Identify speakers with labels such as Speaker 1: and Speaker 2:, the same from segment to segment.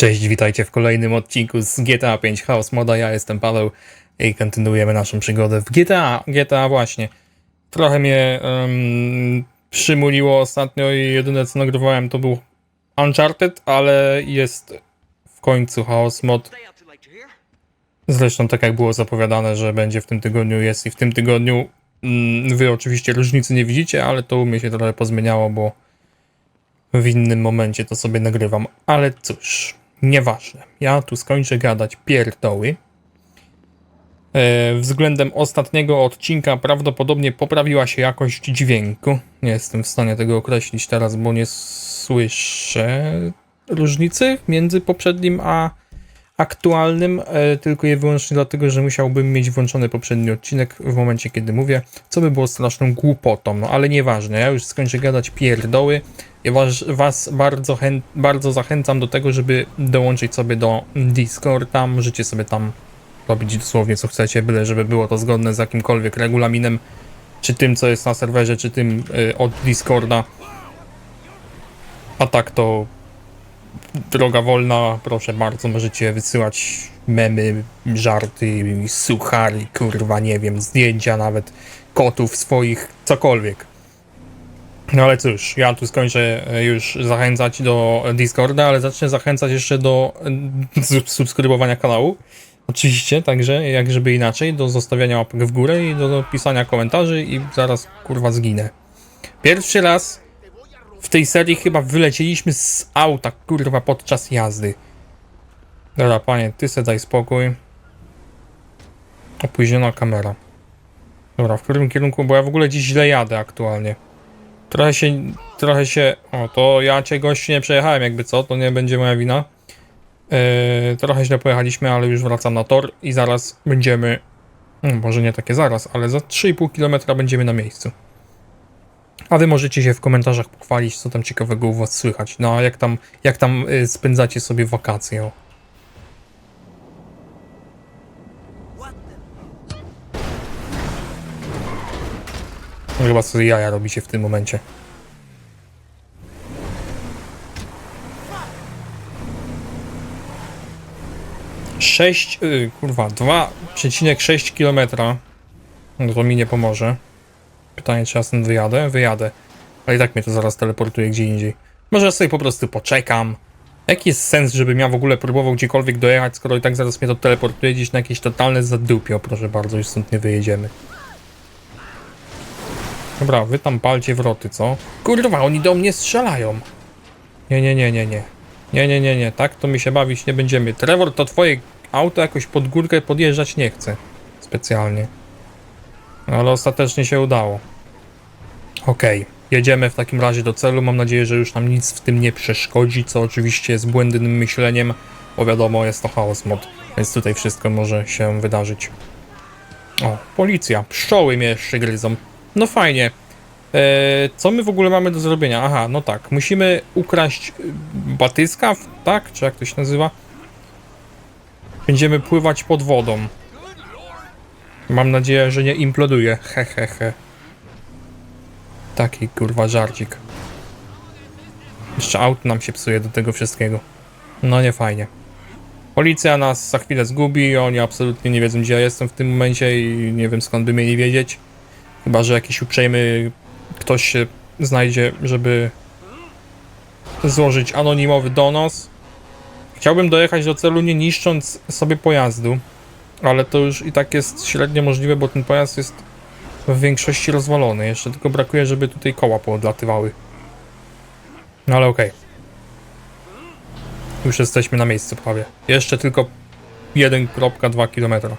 Speaker 1: Cześć, witajcie w kolejnym odcinku z GTA 5 Chaos Moda. Ja jestem Paweł i kontynuujemy naszą przygodę w GTA. GTA właśnie. Trochę mnie um, przymuliło ostatnio i jedyne co nagrywałem to był Uncharted, ale jest w końcu Chaos Mod. Zresztą tak jak było zapowiadane, że będzie w tym tygodniu, jest i w tym tygodniu. Mm, Wy oczywiście różnicy nie widzicie, ale to u mnie się trochę pozmieniało, bo w innym momencie to sobie nagrywam. Ale cóż, nieważne. Ja tu skończę gadać pierdoły. E, względem ostatniego odcinka prawdopodobnie poprawiła się jakość dźwięku. Nie jestem w stanie tego określić teraz, bo nie słyszę różnicy między poprzednim a aktualnym, e, tylko i wyłącznie dlatego, że musiałbym mieć włączony poprzedni odcinek w momencie, kiedy mówię, co by było straszną głupotą, no ale nieważne, ja już skończę gadać pierdoły. Ja was, was bardzo, chęt, bardzo zachęcam do tego, żeby dołączyć sobie do Discorda, możecie sobie tam robić dosłownie co chcecie, byle żeby było to zgodne z jakimkolwiek regulaminem, czy tym, co jest na serwerze, czy tym y, od Discorda. A tak to droga wolna, proszę bardzo, możecie wysyłać memy, żarty, suchary, kurwa, nie wiem, zdjęcia nawet kotów swoich, cokolwiek. No ale cóż, ja tu skończę e, już zachęcać do Discorda, ale zacznę zachęcać jeszcze do e, sub- subskrybowania kanału. Oczywiście, także jak żeby inaczej, do zostawiania łapek w górę i do pisania komentarzy i zaraz kurwa zginę. Pierwszy raz w tej serii chyba wylecieliśmy z auta, kurwa, podczas jazdy. Dobra, panie, ty se daj spokój. Opóźniona kamera. Dobra, w którym kierunku, bo ja w ogóle dziś źle jadę aktualnie. Trochę się, trochę się, o to ja cię gości nie przejechałem jakby co, to nie będzie moja wina. Yy, trochę źle pojechaliśmy, ale już wracam na tor i zaraz będziemy, no, może nie takie zaraz, ale za 3,5 km będziemy na miejscu. A wy możecie się w komentarzach pochwalić, co tam ciekawego u was słychać. No a jak tam, jak tam y, spędzacie sobie wakacje? O. No, Chyba sobie jaja robicie w tym momencie. Sześć, y, kurwa, 2,6 km. No to mi nie pomoże. Pytanie, czy ja wyjadę? Wyjadę. Ale i tak mnie to zaraz teleportuje gdzie indziej. Może ja sobie po prostu poczekam. Jaki jest sens, żebym ja w ogóle próbował gdziekolwiek dojechać, skoro i tak zaraz mnie to teleportuje gdzieś na jakieś totalne zadupio. Proszę bardzo, już stąd nie wyjedziemy. Dobra, wy tam palcie wroty, co? Kurwa, oni do mnie strzelają. Nie, nie, nie, nie, nie. Nie, nie, nie, nie, tak to mi się bawić nie będziemy. Trevor, to twoje auto jakoś pod górkę podjeżdżać nie chce. Specjalnie. Ale ostatecznie się udało. Okej, jedziemy w takim razie do celu. Mam nadzieję, że już nam nic w tym nie przeszkodzi, co oczywiście jest błędnym myśleniem, bo wiadomo, jest to chaos mod, więc tutaj wszystko może się wydarzyć. O, policja. Pszczoły mnie jeszcze gryzą. No fajnie. Eee, co my w ogóle mamy do zrobienia? Aha, no tak. Musimy ukraść y, batyskaw, tak? Czy jak to się nazywa? Będziemy pływać pod wodą. Mam nadzieję, że nie imploduje. He, he, he. Taki kurwa żarcik. Jeszcze aut nam się psuje do tego wszystkiego. No nie fajnie. Policja nas za chwilę zgubi, oni absolutnie nie wiedzą gdzie ja jestem w tym momencie i nie wiem skąd by mieli wiedzieć. Chyba, że jakiś uprzejmy ktoś się znajdzie, żeby złożyć anonimowy donos. Chciałbym dojechać do celu nie niszcząc sobie pojazdu, ale to już i tak jest średnio możliwe, bo ten pojazd jest w większości rozwalony. Jeszcze tylko brakuje, żeby tutaj koła poodlatywały. No ale okej. Już jesteśmy na miejscu prawie. Jeszcze tylko 1,2 km.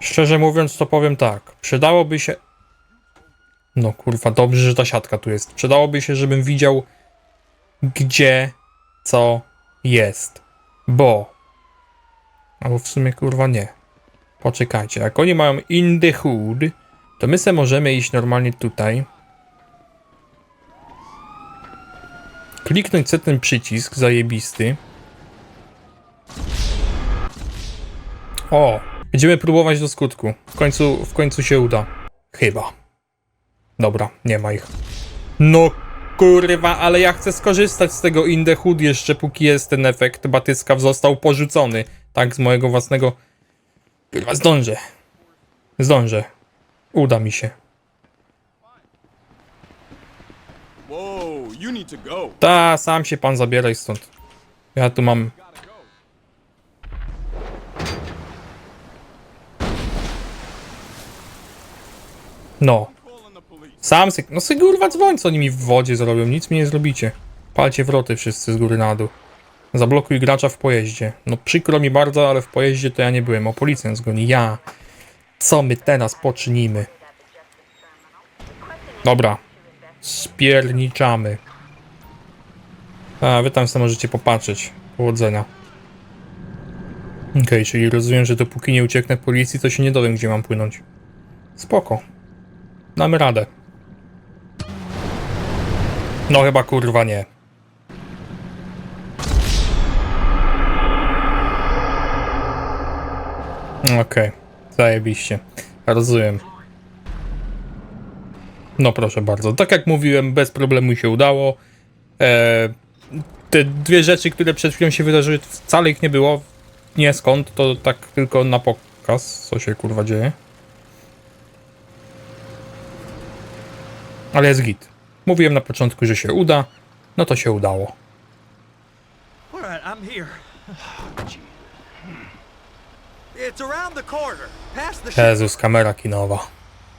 Speaker 1: Szczerze mówiąc, to powiem tak. Przydałoby się. No kurwa, dobrze, że ta siatka tu jest. Przydałoby się, żebym widział, gdzie co jest. Bo. Albo w sumie kurwa nie. Poczekajcie, jak oni mają in the hood, to my se możemy iść normalnie tutaj. Kliknąć ten przycisk zajebisty. O, będziemy próbować do skutku. W końcu, w końcu się uda. Chyba. Dobra, nie ma ich. No kurwa, ale ja chcę skorzystać z tego in the hood jeszcze, póki jest ten efekt. Batyskaw został porzucony. Tak, z mojego własnego... Kurwa, zdążę. Zdążę. Uda mi się. Ta, sam się pan zabieraj stąd. Ja tu mam... No. Sam sy... No sy kurwa dzwoń, co oni mi w wodzie zrobią. Nic mi nie zrobicie. Palcie wroty wszyscy z góry na dół. Zablokuj gracza w pojeździe. No przykro mi bardzo, ale w pojeździe to ja nie byłem. O policjant zgoni. Ja. Co my teraz poczynimy? Dobra. Spierniczamy. A, wy tam sobie możecie popatrzeć. Powodzenia. Okej, czyli rozumiem, że dopóki nie ucieknę policji, to się nie dowiem, gdzie mam płynąć. Spoko. Damy radę. No chyba kurwa nie. Okej, zajebiście. Rozumiem. No proszę bardzo. Tak jak mówiłem, bez problemu się udało. E, te dwie rzeczy, które przed chwilą się wydarzyły, wcale ich nie było. Nie skąd, to tak tylko na pokaz, co się kurwa dzieje. Ale jest git. Mówiłem na początku, że się uda, no to się udało.
Speaker 2: All right, I'm here. It's
Speaker 1: Jezus, kamera kinowa.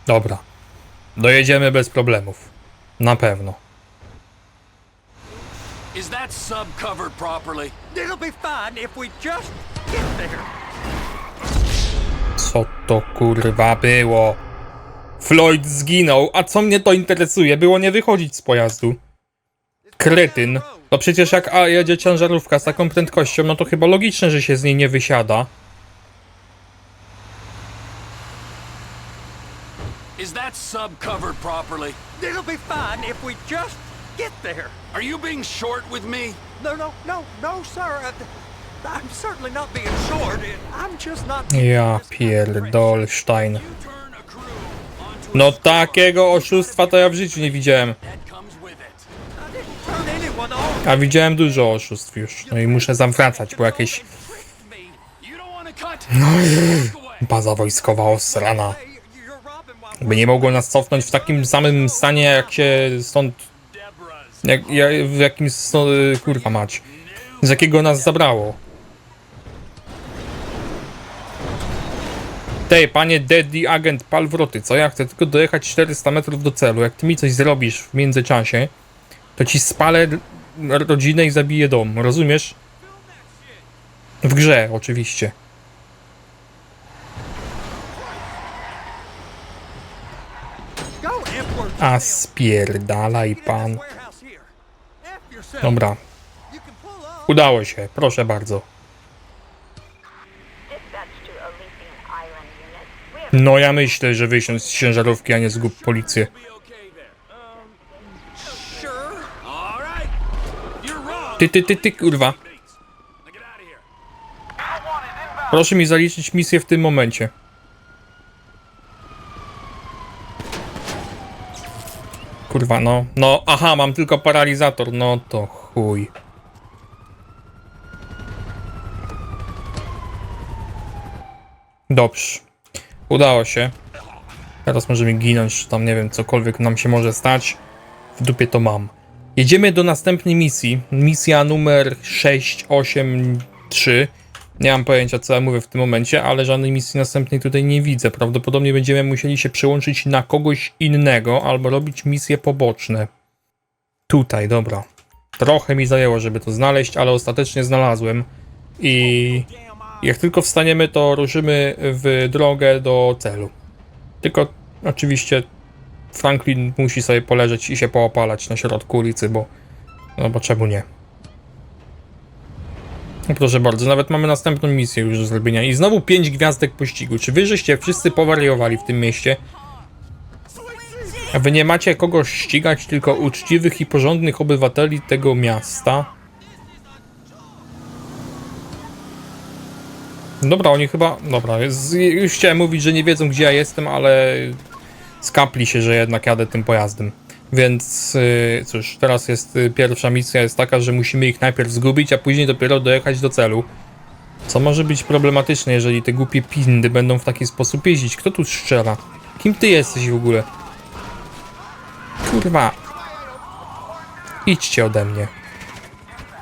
Speaker 1: Dobra. Dojedziemy bez problemów. Na pewno.
Speaker 3: Is that sub covered properly?
Speaker 2: It'll be fine if we just get there.
Speaker 1: Co to kurwa było? Floyd zginął, a co mnie to interesuje? Było nie wychodzić z pojazdu. Kretyn. No przecież jak a, jedzie ciężarówka z taką prędkością, no to chyba logiczne, że się z niej nie wysiada.
Speaker 3: Is that sub covered properly?
Speaker 2: It'll be fine if we just get there.
Speaker 3: Are you being short with me?
Speaker 2: No, no, no, no, sir. I, I'm certainly not being short. I'm just not.
Speaker 1: Ja pierdolstein. No takiego oszustwa to ja w życiu nie widziałem. A widziałem dużo oszustw już. No i muszę zawracać, bo jakieś
Speaker 3: away.
Speaker 1: baza wojskowa osrana. By nie mogło nas cofnąć w takim samym stanie, jak się stąd... Jak, jak, w jakim... sto- Kurwa mać. Z jakiego nas zabrało. Tej, panie Daddy Agent, pal wroty, co? Ja chcę tylko dojechać 400 metrów do celu. Jak ty mi coś zrobisz w międzyczasie, to ci spalę rodzinę i zabiję dom, rozumiesz? W grze, oczywiście.
Speaker 2: Go F-word
Speaker 1: A spierdalaj pan. Dobra, udało się, proszę bardzo. No ja myślę, że wysiąść z ciężarówki, a nie zgub policję. Ty, ty, ty, ty, kurwa. Proszę mi zaliczyć misję w tym momencie. Kurwa, no, no, aha, mam tylko paralizator, no to chuj. Dobrze. Udało się. Teraz możemy ginąć, czy tam nie wiem, cokolwiek nam się może stać. W dupie to mam. Jedziemy do następnej misji. Misja numer 683. Nie mam pojęcia, co ja mówię w tym momencie, ale żadnej misji następnej tutaj nie widzę. Prawdopodobnie będziemy musieli się przełączyć na kogoś innego albo robić misje poboczne. Tutaj, dobra. Trochę mi zajęło, żeby to znaleźć, ale ostatecznie znalazłem. I jak tylko wstaniemy, to ruszymy w drogę do celu. Tylko oczywiście Franklin musi sobie poleżeć i się poopalać na środku ulicy, bo no bo czemu nie? No Proszę bardzo, nawet mamy następną misję już do zrobienia i znowu 5 gwiazdek pościgu. Czy wy żeście wszyscy powariowali w tym mieście? A wy nie macie kogo ścigać, tylko uczciwych i porządnych obywateli tego miasta? Dobra, oni chyba... Dobra, już chciałem mówić, że nie wiedzą gdzie ja jestem, ale skapli się, że jednak jadę tym pojazdem. Więc y, cóż, teraz jest y, pierwsza misja jest taka, że musimy ich najpierw zgubić, a później dopiero dojechać do celu. Co może być problematyczne, jeżeli te głupie pindy będą w taki sposób jeździć. Kto tu strzela? Kim ty jesteś w ogóle? Kurwa. Idźcie ode mnie.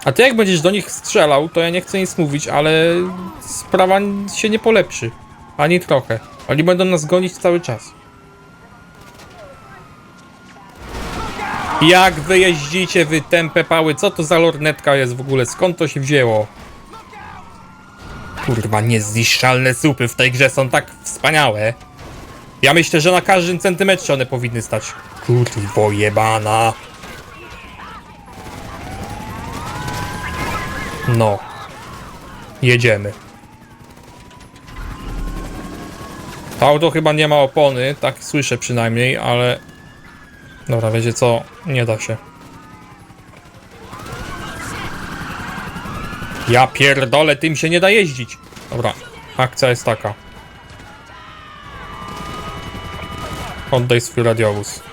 Speaker 1: A ty jak będziesz do nich strzelał, to ja nie chcę nic mówić, ale sprawa się nie polepszy. Ani trochę. Oni będą nas gonić cały czas. Jak wy jeździcie, wy tępe pały? Co to za lornetka jest w ogóle? Skąd to się wzięło? Kurwa, niezniszczalne supy w tej grze są tak wspaniałe. Ja myślę, że na każdym centymetrze one powinny stać. Kurwo jebana. No. Jedziemy. To auto chyba nie ma opony, tak słyszę przynajmniej, ale... Dobra, wiecie co? Nie da się. Ja pierdolę, tym się nie da jeździć. Dobra, akcja jest taka. Oddaj swój radiowóz.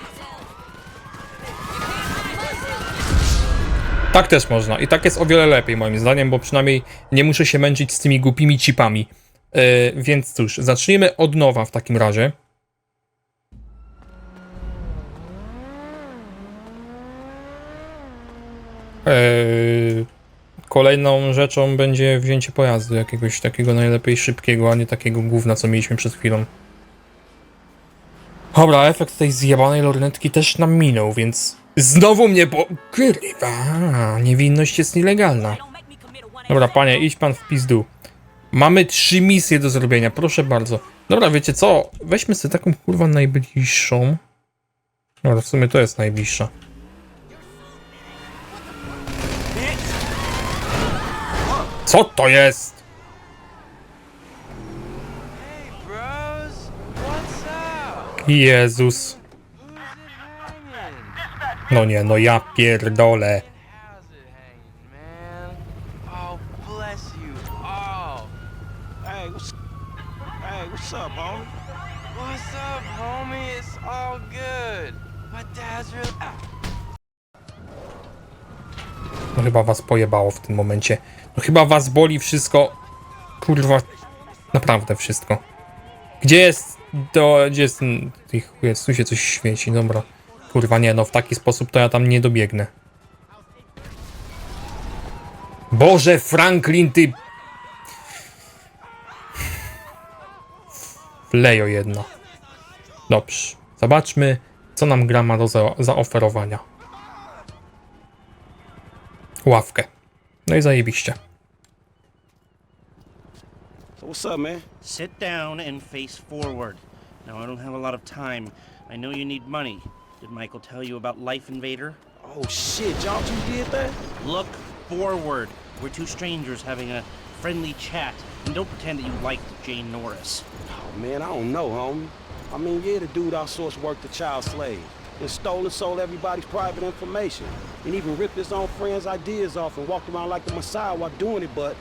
Speaker 1: Tak też można. I tak jest o wiele lepiej moim zdaniem, bo przynajmniej nie muszę się męczyć z tymi głupimi chipami. Yy, więc cóż, zacznijmy od nowa w takim razie. Kolejną rzeczą będzie wzięcie pojazdu jakiegoś takiego najlepiej szybkiego, a nie takiego gówna, co mieliśmy przed chwilą. Dobra, efekt tej zjebanej lornetki też nam minął, więc znowu mnie po... Kurwa, niewinność jest nielegalna. Dobra, panie, idź pan w pizdu. Mamy trzy misje do zrobienia, proszę bardzo. Dobra, wiecie co? Weźmy sobie taką kurwa najbliższą. Dobra, w sumie to jest najbliższa. Co to jest? Jezus. No nie, no ja pierdolę. Chyba was pojebało w tym momencie. No chyba was boli wszystko. Kurwa. Naprawdę wszystko. Gdzie jest to, gdzie jest tych, jest, tu się coś świeci, dobra. Kurwa nie, no w taki sposób to ja tam nie dobiegnę. Boże, Franklin, ty... Lejo jedna. Dobrze. Zobaczmy, co nam gra ma do za zaoferowania. Ławkę. No i zajebiście.
Speaker 4: So what's up, man?
Speaker 5: Sit down and face forward. Now, I don't have a lot of time. I know you need money. Did Michael tell you about Life Invader?
Speaker 4: Oh shit, y'all two did that?
Speaker 5: Look forward. We're two strangers having a friendly chat. And don't pretend that you liked Jane Norris.
Speaker 4: Oh man, I don't know, homie. I mean, yeah, the dude outsourced work to child slave. And stole and sold everybody's private information. And even ripped his own friends' ideas off and walked around like the Messiah while doing it, but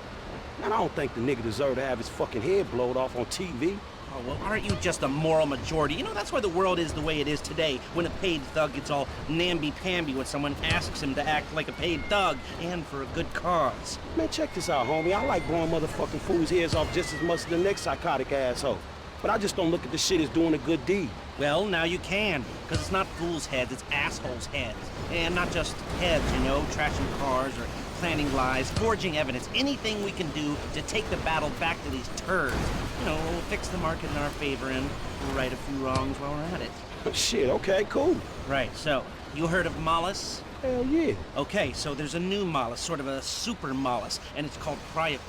Speaker 4: man, I don't think the nigga deserved to have his fucking head blowed off on TV.
Speaker 5: Oh, well, aren't you just a moral majority? You know, that's why the world is the way it is today. When a paid thug gets all namby-pamby when someone asks him to act like a paid thug, and for a good cause.
Speaker 4: Man, check this out, homie. I like blowing motherfucking fools' heads off just as much as the next psychotic asshole. But I just don't look at the shit as doing a good deed.
Speaker 5: Well, now you can, because it's not fools' heads, it's assholes' heads. And not just heads, you know, trashing cars or planning lies, forging evidence, anything we can do to take the battle back to these turds. You know, we'll fix the market in our favor and we'll right a few wrongs while we're at it.
Speaker 4: shit, okay, cool.
Speaker 5: Right, so, you heard of Mollis?
Speaker 4: Hell yeah.
Speaker 5: Okay, so there's a new mollusk, sort of a super mollusk, and it's called Cryopols.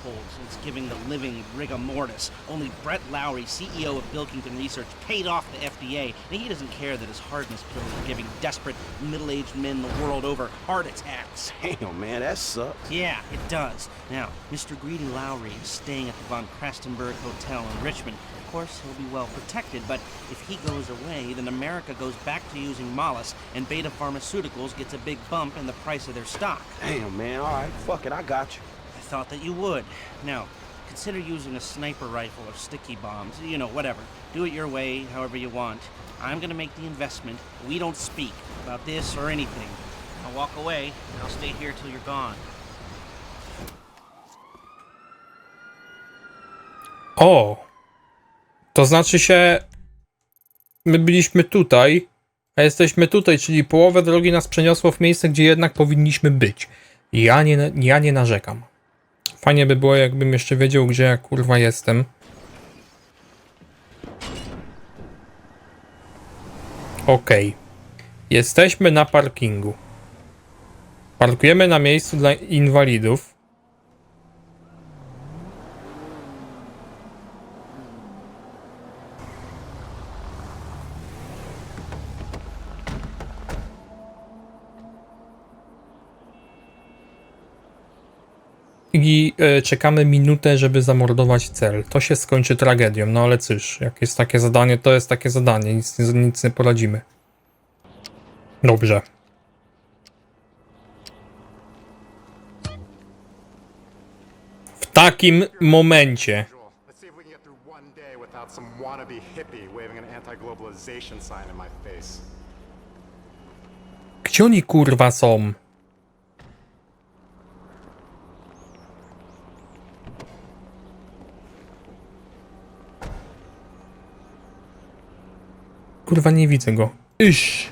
Speaker 5: It's giving the living rigor mortis. Only Brett Lowry, CEO of Bilkington Research, paid off the FDA, and he doesn't care that his hardness pills are giving desperate, middle-aged men the world over heart attacks.
Speaker 4: Damn, man, that sucks.
Speaker 5: Yeah, it does. Now, Mr. Greedy Lowry is staying at the Von Krastenberg Hotel in Richmond. Of course, he'll be well protected, but if he goes away, then America goes back to using mollusk, and Beta Pharmaceuticals gets a big bump in the price of their stock.
Speaker 4: Damn, man, all right, fuck it, I got you.
Speaker 5: I thought that you would. Now, consider using a sniper rifle or sticky bombs. You know, whatever. Do it your way, however you want. I'm gonna make the investment. We don't speak about this or anything. I'll walk away, and I'll stay here till you're gone.
Speaker 1: O! To znaczy się. My byliśmy tutaj, a jesteśmy tutaj, czyli połowę drogi nas przeniosło w miejsce, gdzie jednak powinniśmy być. Ja nie, ja nie narzekam. Fajnie by było, jakbym jeszcze wiedział, gdzie ja kurwa jestem. Okej. Jesteśmy na parkingu. Parkujemy na miejscu dla inwalidów. i e, czekamy minutę, żeby zamordować cel. To się skończy tragedią, no ale cóż, jak jest takie zadanie, to jest takie zadanie, nic, nie- nic nie poradzimy. Dobrze. W takim momencie
Speaker 6: Let's see if we can get through one day without some wannabe hippie waving an anti-globalization sign in my face.
Speaker 1: Gdzie oni kurwa są? Kurwa nie widzę go. Iś.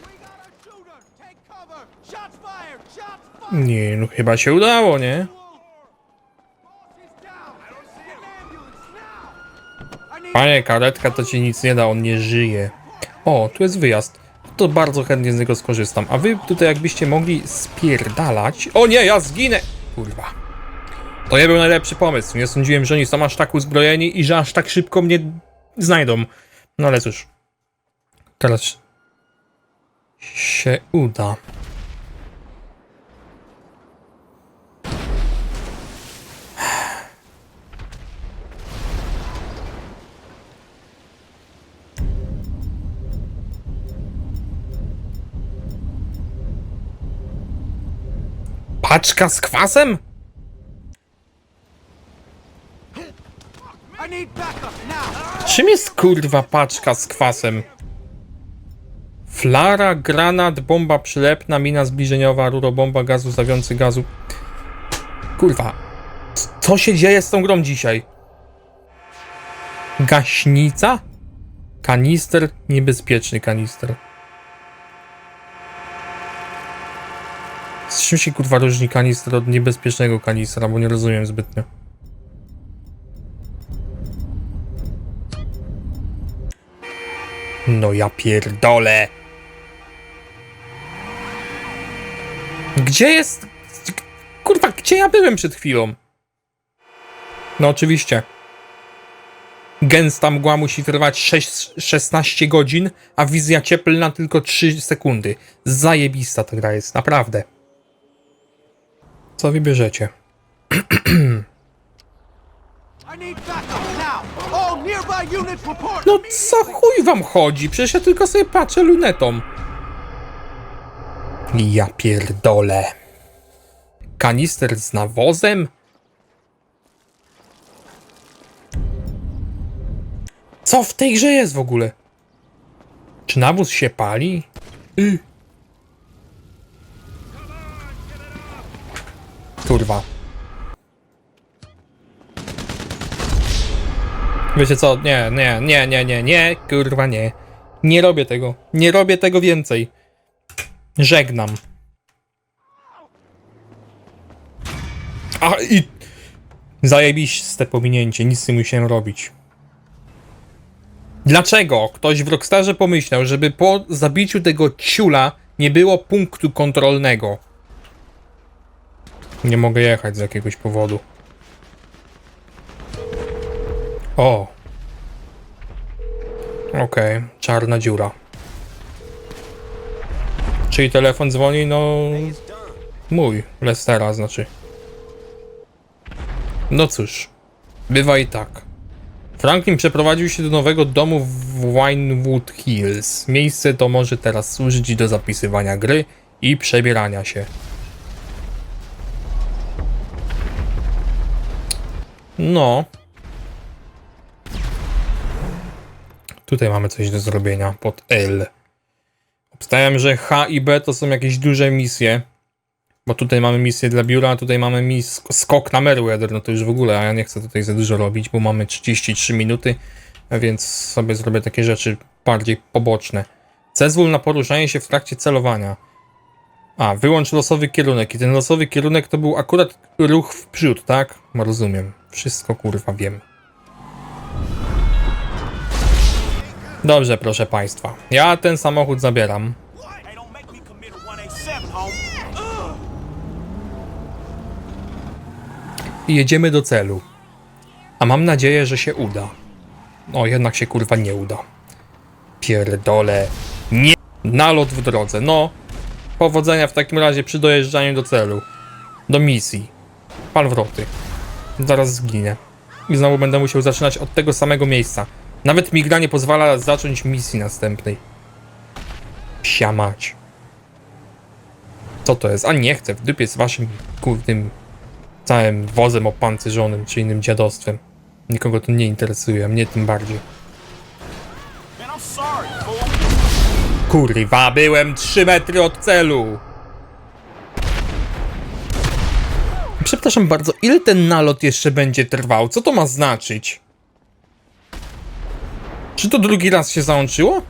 Speaker 1: Nie, no chyba się udało, nie? Panie, karetka to ci nic nie da, on nie żyje. O, tu jest wyjazd. To bardzo chętnie z niego skorzystam. A wy tutaj jakbyście mogli spierdalać... O nie, ja zginę! Kurwa. To nie był najlepszy pomysł. Nie sądziłem, że oni są aż tak uzbrojeni i że aż tak szybko mnie znajdą. No ale cóż. Teraz się uda. Paczka z kwasem? Czym jest kurwa paczka z kwasem? Flara, granat, bomba przylepna, mina zbliżeniowa, rurobomba, gazu zawiący gazu. Kurwa. Co się dzieje z tą grą dzisiaj? Gaśnica? Kanister? Niebezpieczny kanister. Z czym się kurwa różni kanister od niebezpiecznego kanistra, bo nie rozumiem zbytnio. No ja pierdolę. Gdzie jest... Kurwa, gdzie ja byłem przed chwilą? No oczywiście. Gęsta mgła musi trwać 6, 16 godzin, a wizja cieplna tylko 3 sekundy. Zajebista ta gra jest, naprawdę. Co wybierzecie? No co chuj wam chodzi? Przecież ja tylko sobie patrzę lunetą. Ja pierdolę. Kanister z nawozem? Co w tej grze jest w ogóle? Czy nawóz się pali? Y. Kurwa. Wiecie co? Nie, nie, nie, nie, nie, nie, kurwa nie. Nie robię tego. Nie robię tego więcej. Żegnam. A i... Zajebiście pominięcie, nic nie musiałem robić. Dlaczego ktoś w Rockstarze pomyślał, żeby po zabiciu tego ciula nie było punktu kontrolnego? Nie mogę jechać z jakiegoś powodu. O. Okej, czarna dziura. Czyli telefon dzwoni, no... Mój, Lestera znaczy. No cóż, bywa i tak. Franklin przeprowadził się do nowego domu w Winewood Hills. Miejsce to może teraz służyć do zapisywania gry i przebierania się. No, Tutaj mamy coś do zrobienia pod L. Obstawiam, że H i B to są jakieś duże misje. Bo tutaj mamy misję dla biura, a tutaj mamy mis skok na Meriwether, no to już w ogóle, a ja nie chcę tutaj za dużo robić, bo mamy 33 minuty, więc sobie zrobię takie rzeczy bardziej poboczne. Cezwól na poruszanie się w trakcie celowania. A, wyłącz losowy kierunek i ten losowy kierunek to był akurat ruch w przód, tak? No, Rozumiem. Wszystko kurwa wiem. Dobrze, proszę państwa. Ja ten samochód zabieram.
Speaker 2: Hey, don't make me commit a 187, home.
Speaker 1: i jedziemy do celu. A mam nadzieję, że się uda. No, jednak się kurwa nie uda. Pierdole. Nie. Nalot w drodze. No. Powodzenia w takim razie przy dojeżdżaniu do celu. Do misji. Palwroty. Zaraz zginę. I znowu będę musiał zaczynać od tego samego miejsca. Nawet mi gra nie pozwala zacząć misji następnej. Psia mać. Co to jest? A nie chcę w dupie z waszym kurnym całym wozem opancerzonym czy innym dziadostwem. Nikogo to nie interesuje, a mnie tym bardziej. Kurwa, byłem 3 metry od celu! Przepraszam bardzo, ile ten nalot jeszcze będzie trwał? Co to ma znaczyć? Czy to drugi raz się załączyło?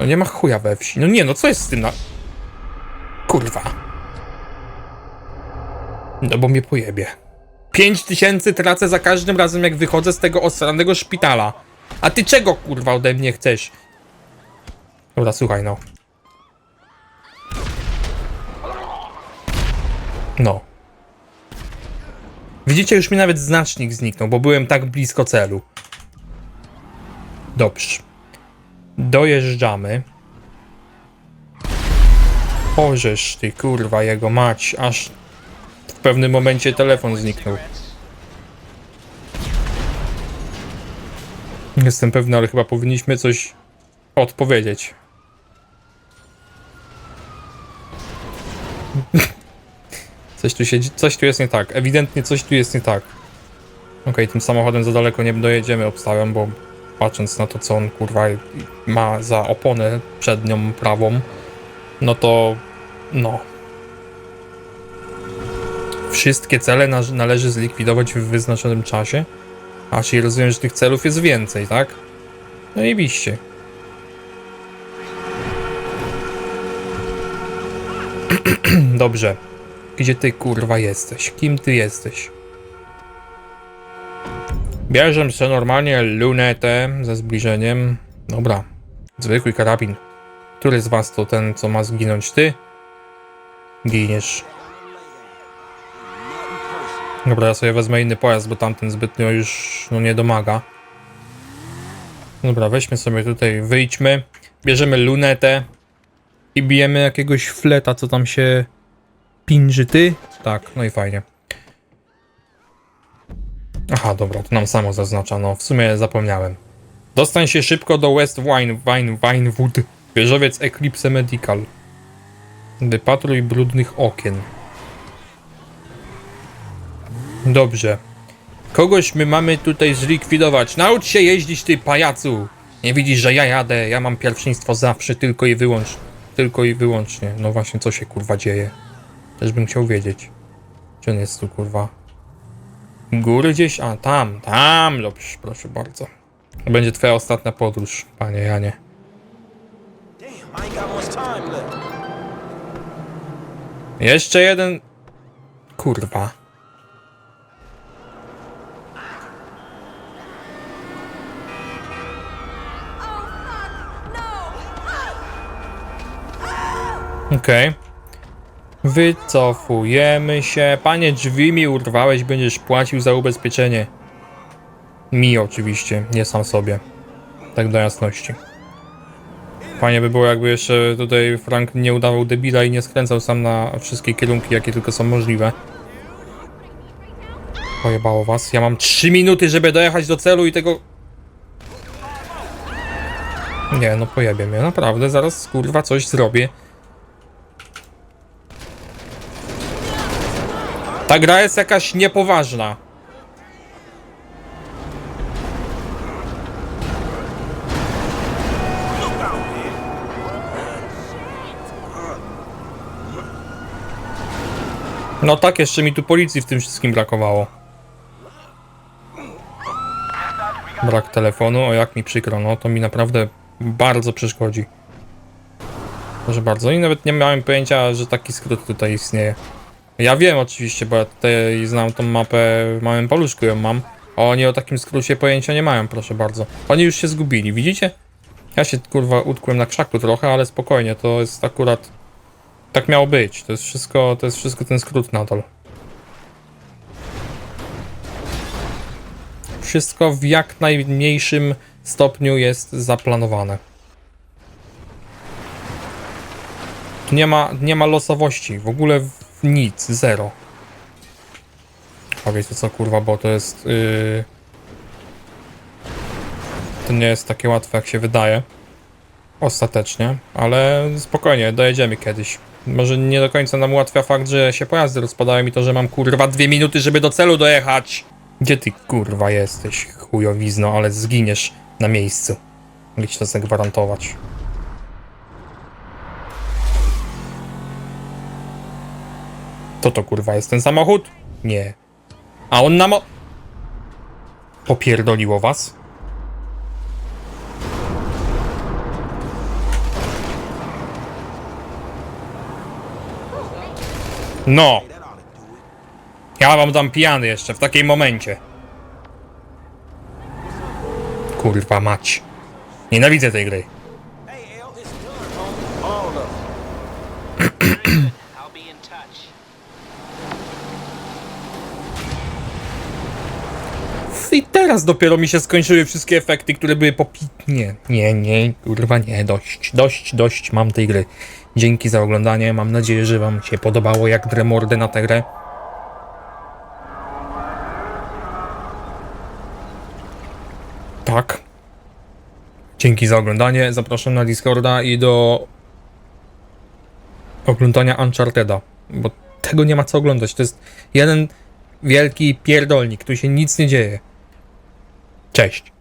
Speaker 1: No nie ma chuja we wsi. No nie, no co jest z tym na... Kurwa. No bo mnie pojebie. 5 tysięcy tracę za każdym razem jak wychodzę z tego osranego szpitala. A ty czego kurwa ode mnie chcesz? Dobra, słuchaj no. No. Widzicie, już mi nawet znacznik zniknął, bo byłem tak blisko celu. Dobrze. Dojeżdżamy. Ożesz ty, kurwa, jego mać, aż w pewnym momencie telefon zniknął. Jestem pewny, ale chyba powinniśmy coś odpowiedzieć. Coś tu się, coś tu jest nie tak. Ewidentnie coś tu jest nie tak. Okej, tym samochodem za daleko nie dojedziemy, obstawiam, bo patrząc na to, co on kurwa ma za oponę przednią, prawą, no to no. Wszystkie cele na, należy zlikwidować w wyznaczonym czasie. A czyli rozumiem, że tych celów jest więcej, tak? No i biście. Dobrze. Gdzie ty kurwa jesteś? Kim ty jesteś? Bierzem sobie normalnie lunetę ze zbliżeniem. Dobra. Zwykły karabin. Który z was to ten, co ma zginąć? Ty? Giniesz. Dobra, ja sobie wezmę inny pojazd, bo tamten zbytnio już no, nie domaga. Dobra, weźmy sobie tutaj, wyjdźmy. Bierzemy lunetę. I bijemy jakiegoś fleta, co tam się pinży. Ty? Tak, no i fajnie. Aha, dobra, to nam samo zaznacza, no w sumie zapomniałem. Dostań się szybko do West Wine, Wine, Vinewood. Wieżowiec Eclipse Medical. Wypatruj brudnych okien. Dobrze. Kogoś my mamy tutaj zlikwidować. Naucz się jeździć, ty pajacu! Nie widzisz, że ja jadę. Ja mam pierwszeństwo zawsze, tylko i wyłącznie. Tylko i wyłącznie. No właśnie, co się kurwa dzieje? Też bym chciał wiedzieć. Czy on jest tu kurwa? Góry gdzieś? A, tam, tam. Dobrze, proszę bardzo. To będzie twoja ostatnia podróż, panie Janie. Jeszcze jeden. Kurwa. Okej. Wycofujemy się. Panie, drzwi mi urwałeś, będziesz płacił za ubezpieczenie. Mi oczywiście, nie sam sobie. Tak do jasności. Fajnie by było, jakby jeszcze tutaj Frank nie udawał debila i nie skręcał sam na wszystkie kierunki, jakie tylko są możliwe. Pojebało was. Ja mam 3 minuty, żeby dojechać do celu i tego... Nie, no pojebie mnie, naprawdę. Zaraz, kurwa, coś zrobię. Ta gra jest jakaś niepoważna. No tak, jeszcze mi tu policji w tym wszystkim brakowało. Brak telefonu, o jak mi przykro, no to mi naprawdę bardzo przeszkodzi. Proszę bardzo, i nawet nie miałem pojęcia, że taki skrót tutaj istnieje. Ja wiem oczywiście, bo ja tutaj znam tą mapę w małym paluszku ją mam. A oni o takim skrócie pojęcia nie mają, proszę bardzo. Oni już się zgubili, widzicie? Ja się kurwa utkłem na krzaku trochę, ale spokojnie, to jest akurat... Tak miało być, to jest wszystko, to jest wszystko ten skrót nadal. Wszystko w jak najmniejszym stopniu jest zaplanowane. Nie ma, nie ma losowości, w ogóle nic, zero. A wiecie co kurwa, bo to jest... Yy... To nie jest takie łatwe jak się wydaje. Ostatecznie, ale spokojnie, dojedziemy kiedyś. Może nie do końca nam ułatwia fakt, że się pojazdy rozpadają i to, że mam kurwa dwie minuty, żeby do celu dojechać. Gdzie ty kurwa jesteś, chujowizno, ale zginiesz na miejscu. Mogę ci to zagwarantować. To to kurwa jest ten samochód? Nie. A on na mo... Popierdoliło was? No. Ja wam dam pijany jeszcze w takim momencie. Kurwa mać. Nienawidzę tej gry.
Speaker 5: I'll be in touch.
Speaker 1: I teraz dopiero mi się skończyły wszystkie efekty, które były popi... Nie, nie, nie, kurwa nie, dość, dość, dość mam tej gry. Dzięki za oglądanie, mam nadzieję, że wam się podobało jak drę mordę na tę grę. Tak. Dzięki za oglądanie, zapraszam na Discorda i do oglądania Uncharteda, bo tego nie ma co oglądać, to jest jeden wielki pierdolnik, tu się nic nie dzieje. Cześć.